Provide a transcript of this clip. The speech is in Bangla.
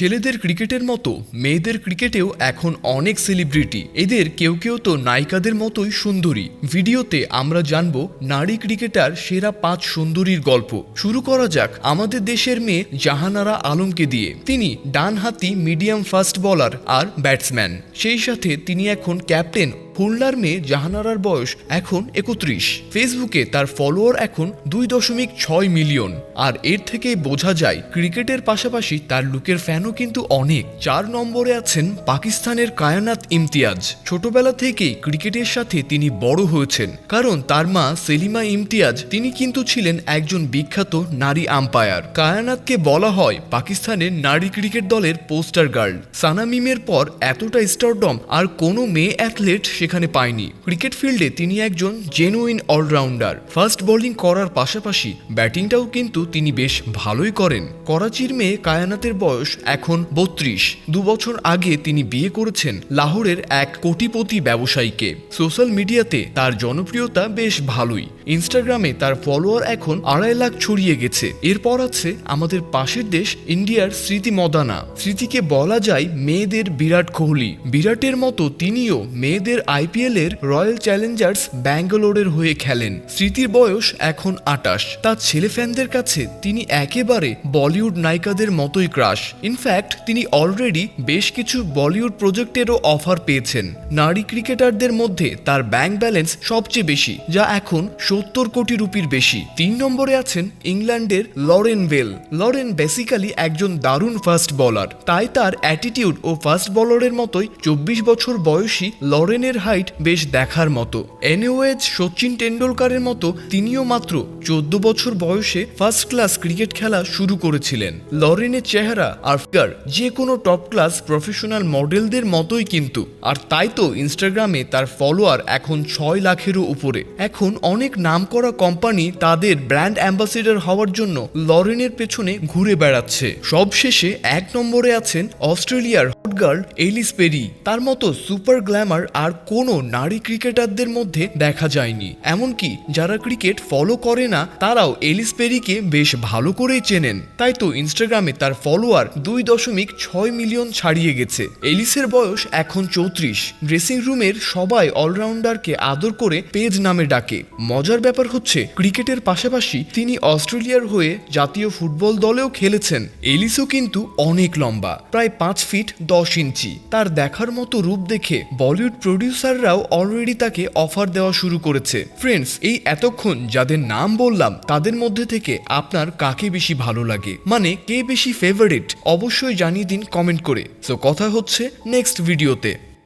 ছেলেদের ক্রিকেটের মতো, মেয়েদের ক্রিকেটেও এখন অনেক সেলিব্রিটি এদের কেউ কেউ তো নায়িকাদের মতোই সুন্দরী। ভিডিওতে আমরা জানব নারী ক্রিকেটার সেরা পাঁচ সুন্দরীর গল্প। শুরু করা যাক আমাদের দেশের মেয়ে জাহানারা আলমকে দিয়ে। তিনি ডানহাতি মিডিয়াম ফাস্ট বলার আর ব্যাটসম্যান। সেই সাথে তিনি এখন ক্যাপ্টেন খুলনার মেয়ে জাহানারার বয়স এখন একত্রিশ। ফেসবুকে তার ফলোয়ার এখন দুই দশমিক ছয় মিলিয়ন। আর এর থেকেই বোঝা যায়, ক্রিকেটের পাশাপাশি তার লুকের ফ্যানও কিন্তু অনেক। চার নম্বরে আছেন পাকিস্তানের কায়নাত ইমতিয়াজ। ছোটবেলা থেকেই ক্রিকেটের সাথে তিনি বড় হয়েছেন। কারণ তার মা সেলিমা ইমতিয়াজ, তিনি কিন্তু ছিলেন একজন বিখ্যাত নারী আম্পায়ার। কায়নাতকে বলা হয় পাকিস্তানের নারী ক্রিকেট দলের পোস্টার গার্ল। সানামিমের পর এতটা স্টারডম আর কোনো মেয়ে অ্যাথলেট সেখানে পায়নি। ক্রিকেট ফিল্ডে তিনি একজন জেনুইন অলরাউন্ডার ফার্স্ট বোলিং করার পাশাপাশি ব্যাটিংটাও কিন্তু তিনি বেশ ভালোই করেন। করাচির মেয়ে কায়ানাতের বয়স এখন বত্রিশ। দু বছর আগে তিনি বিয়ে করেছেন লাহোরের এক কোটিপতি ব্যবসায়ীকে। সোশ্যাল মিডিয়াতে তার জনপ্রিয়তা বেশ ভালোই। ইনস্টাগ্রামে তার ফলোয়ার এখন আড়াই লাখ ছড়িয়ে গেছে। এরপর আছে আমাদের পাশের দেশ ইন্ডিয়ার স্মৃতি মদানা। স্মৃতিকে বলা যায় মেয়েদের বিরাট কোহলি। বিরাটের মতো তিনিও মেয়েদের আইপিএল এর রয়্যাল চ্যালেঞ্জার্স ব্যাঙ্গালোরের হয়ে খেলেন। স্মৃতির বয়স এখন আটাশ। তার ছেলে ফ্যানদের কাছে তিনি একেবারে বলিউড নায়িকাদের মতোই ক্রাশ। ইনফ্যাক্ট তিনি অলরেডি বেশ কিছু বলিউড প্রজেক্টেরও অফার পেয়েছেন। নারী ক্রিকেটারদের মধ্যে তার ব্যাংক ব্যালেন্স সবচেয়ে বেশি, যা এখন সত্তর কোটি রুপির বেশি। তিন নম্বরে আছেন ইংল্যান্ডের লরেন ওয়েল লরেন বেসিক্যালি একজন দারুণ ফাস্ট বলার তাই তার অ্যাটিটিউড ও ফাস্ট বলারের মতোই চব্বিশ বছর বয়সী লরেনের হাইট বেশ দেখার মতো। এনওয়েজ সচিন টেন্ডুলকারের মতো তিনিও মাত্র চোদ্দ বছর বয়সে ফার্স্ট ক্লাস ক্রিকেট খেলা শুরু করেছিলেন। লরেনের চেহারা আর ফিগার যে কোনো টপ ক্লাস প্রফেশনাল মডেলদের মতোই কিন্তু। আর তাই তো ইনস্টাগ্রামে তার ফলোয়ার এখন ছয় লাখেরও উপরে। এখন অনেক নামকরা কোম্পানি তাদের ব্র্যান্ড অ্যাম্বাসেডর হওয়ার জন্য লরেনের পেছনে ঘুরে বেড়াচ্ছে। সবশেষে এক নম্বরে আছেন অস্ট্রেলিয়ার গার্ল এলিস পেরি। তার মতো সুপার গ্ল্যামার আর কোনো নারী ক্রিকেটারদের মধ্যে দেখা যায়নি। এমনকি যারা ক্রিকেট ফলো করে না, তারাও এলিস পেরিকে বেশ ভালো করেই চেনেন। তাই তো ইনস্টাগ্রামে তার ফলোয়ার দুই দশমিক ছয় মিলিয়ন ছাড়িয়ে গেছে। এলিসের বয়স এখন চৌত্রিশ। ড্রেসিং রুমের সবাই অলরাউন্ডারকে আদর করে পেজ নামে ডাকে। মজার ব্যাপার হচ্ছে, ক্রিকেটের পাশাপাশি তিনি অস্ট্রেলিয়ার হয়ে জাতীয় ফুটবল দলেও খেলেছেন। এলিসও কিন্তু অনেক লম্বা, প্রায় পাঁচ ফিট দশ ইঞ্চি। তার দেখার মতো রূপ দেখে বলিউড প্রডিউসাররাও অলরেডি তাকে অফার দেওয়া শুরু করেছে। ফ্রেন্ডস, এই এতক্ষণ যাদের নাম বললাম, তাদের মধ্যে থেকে আপনার কাকে বেশি ভালো লাগে? মানে কে বেশি ফেভারিট অবশ্যই জানিয়ে দিন কমেন্ট করে। সো কথা হচ্ছে নেক্সট ভিডিওতে